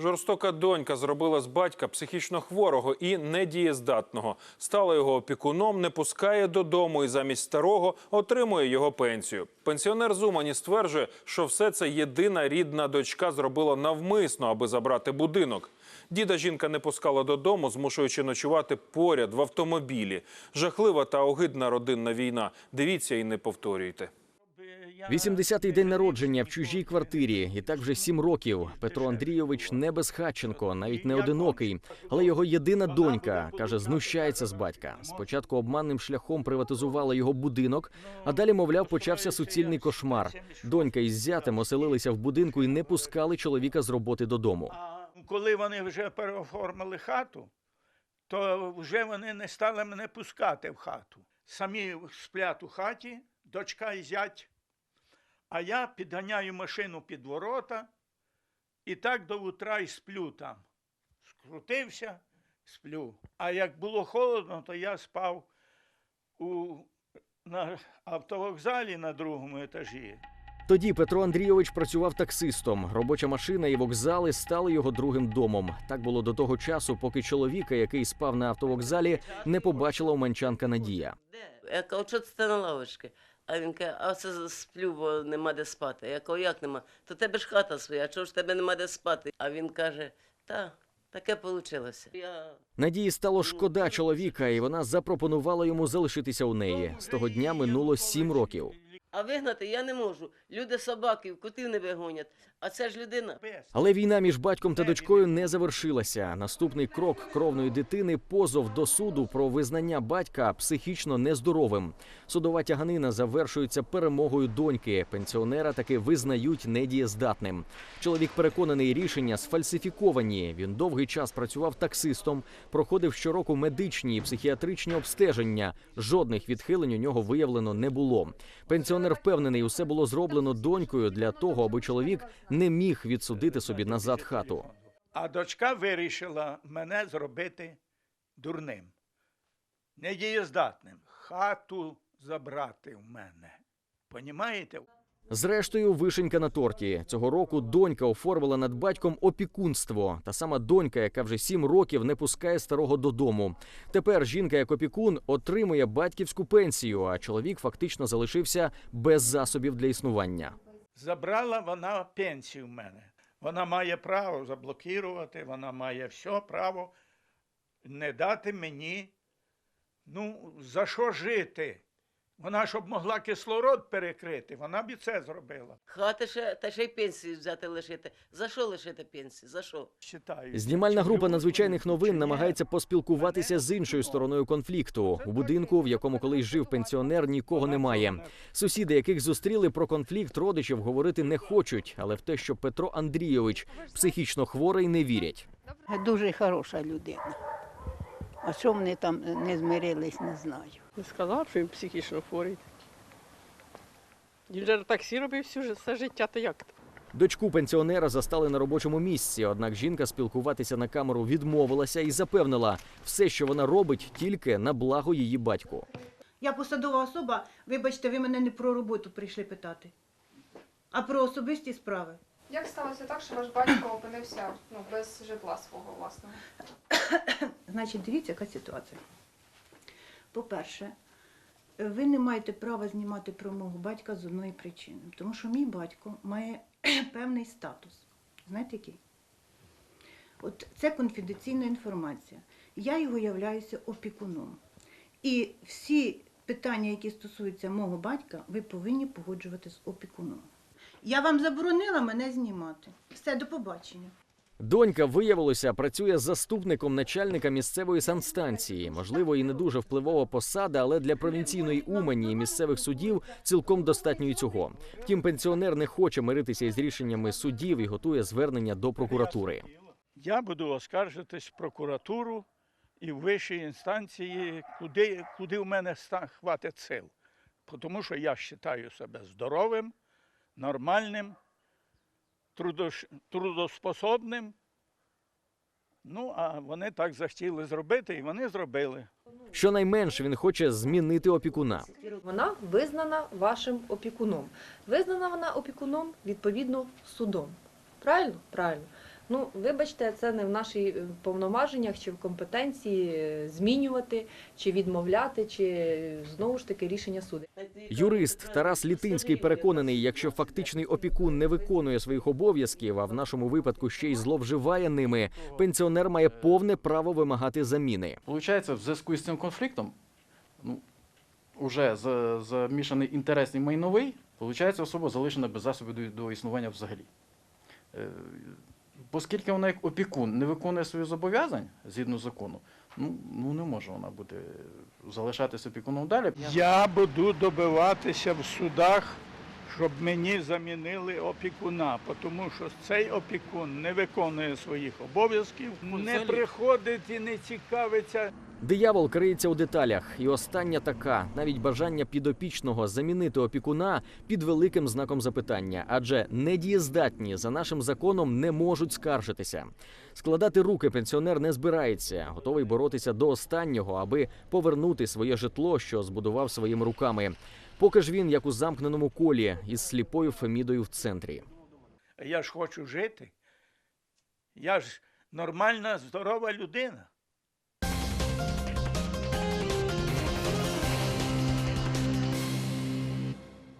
Жорстока донька зробила з батька психічно хворого і недієздатного. Стала його опікуном, не пускає додому і замість старого отримує його пенсію. Пенсіонер з Умані стверджує, що все це єдина рідна дочка зробила навмисно, аби забрати будинок. Діда жінка не пускала додому, змушуючи ночувати поряд в автомобілі. Жахлива та огидна родинна війна. Дивіться і не повторюйте. 80-й день народження в чужій квартирі, і так вже сім років. Петро Андрійович не безхатченко, навіть не одинокий, але його єдина донька каже, знущається з батька. Спочатку обманним шляхом приватизувала його будинок, а далі, мовляв, почався суцільний кошмар. Донька із зятем оселилися в будинку і не пускали чоловіка з роботи додому. Коли вони вже переоформили хату, то вже вони не стали мене пускати в хату. Самі сплять у хаті, дочка і зять. А я підганяю машину під ворота і так до утра і сплю там. Скрутився, сплю. А як було холодно, то я спав у, на автовокзалі на другому етажі. Тоді Петро Андрійович працював таксистом. Робоча машина і вокзали стали його другим домом. Так було до того часу, поки чоловіка, який спав на автовокзалі, не побачила уманчанка Надія. Я кажу, що це ти на лавочці? А він каже, а це сплю, бо нема де спати. Я кажу, як нема? То тебе ж хата своя, а чого ж тебе нема де спати? А він каже, та, таке вийшло. Я Надії стало шкода чоловіка, і вона запропонувала йому залишитися у неї. З того дня минуло сім років. А вигнати я не можу. Люди собаків, котів не вигонять. А це ж людина. Але війна між батьком та дочкою не завершилася. Наступний крок кровної дитини позов до суду про визнання батька психічно нездоровим. Судова тяганина завершується перемогою доньки. Пенсіонера таки визнають недієздатним. Чоловік переконаний, рішення сфальсифіковані. Він довгий час працював таксистом, проходив щороку медичні і психіатричні обстеження. Жодних відхилень у нього виявлено не було. Пенсіонер впевнений, усе було зроблено донькою для того, аби чоловік не міг відсудити собі назад хату. А дочка вирішила мене зробити дурним, недієздатним, хату забрати в мене. Понімаєте? Зрештою, вишенька на торті цього року донька оформила над батьком опікунство. Та сама донька, яка вже сім років не пускає старого додому. Тепер жінка, як опікун, отримує батьківську пенсію, а чоловік фактично залишився без засобів для існування. Забрала вона пенсію в мене. Вона має право заблокувати, вона має все право не дати мені. Ну, за що жити? Вона щоб могла кислород перекрити, вона б і це зробила. Хати ще, та ще й пенсію взяти лишити. За що лишити пенсію? За що? Считаю. Знімальна група надзвичайних новин намагається поспілкуватися з іншою стороною конфлікту. У будинку, в якому колись жив пенсіонер, нікого немає. Сусіди, яких зустріли про конфлікт родичів, говорити не хочуть, але в те, що Петро Андрійович психічно хворий, не вірять. Дуже хороша людина. А що вони там не змирились, не знаю. Не сказав, що він психічно хворий. Він же таксі робив всю все життя, то як? то? Дочку пенсіонера застали на робочому місці. Однак жінка спілкуватися на камеру відмовилася і запевнила, все, що вона робить, тільки на благо її батьку. Я посадова особа, вибачте, ви мене не про роботу прийшли питати, а про особисті справи. Як сталося так, що ваш батько опинився ну, без житла свого власного? Значить, дивіться, яка ситуація. По-перше, ви не маєте права знімати про мого батька з одної причини. Тому що мій батько має певний статус. Знаєте який? От це конфіденційна інформація. Я його являюся опікуном. І всі питання, які стосуються мого батька, ви повинні погоджувати з опікуном. Я вам заборонила мене знімати. Все, до побачення. Донька виявилося, працює заступником начальника місцевої санстанції. Можливо, і не дуже впливова посада, але для провінційної умані і місцевих судів цілком достатньо і цього. Втім, пенсіонер не хоче миритися із рішеннями судів і готує звернення до прокуратури. Я буду оскаржитись в прокуратуру і в вищі інстанції, куди, куди в мене ста- хватить сил. Тому що я вважаю себе здоровим, нормальним, трудоспособним. Ну, а вони так захотіли зробити, і вони зробили. Щонайменше він хоче змінити опікуна. Вона визнана вашим опікуном. Визнана вона опікуном відповідно судом. Правильно? Правильно. Ну, вибачте, це не в нашій е, повноваженнях чи в компетенції е, змінювати, чи відмовляти, чи е, знову ж таки рішення суду. Юрист Тарас Літинський переконаний, якщо фактичний опікун не виконує своїх обов'язків, а в нашому випадку ще й зловживає ними, пенсіонер має повне право вимагати заміни. Получається, в зв'язку з цим конфліктом, ну, уже за- замішаний інтересний майновий, получається, особа залишена без засобів до існування взагалі. Оскільки вона як опікун не виконує свої зобов'язань згідно закону, ну, ну не може вона бути залишатися опікуном далі. Я буду добиватися в судах, щоб мені замінили опікуна, тому що цей опікун не виконує своїх обов'язків, не приходить і не цікавиться Диявол криється у деталях, і остання така навіть бажання підопічного замінити опікуна під великим знаком запитання, адже недієздатні за нашим законом не можуть скаржитися. Складати руки пенсіонер не збирається, готовий боротися до останнього, аби повернути своє житло, що збудував своїми руками. Поки ж він як у замкненому колі із сліпою Фемідою в центрі. Я ж хочу жити. Я ж нормальна, здорова людина.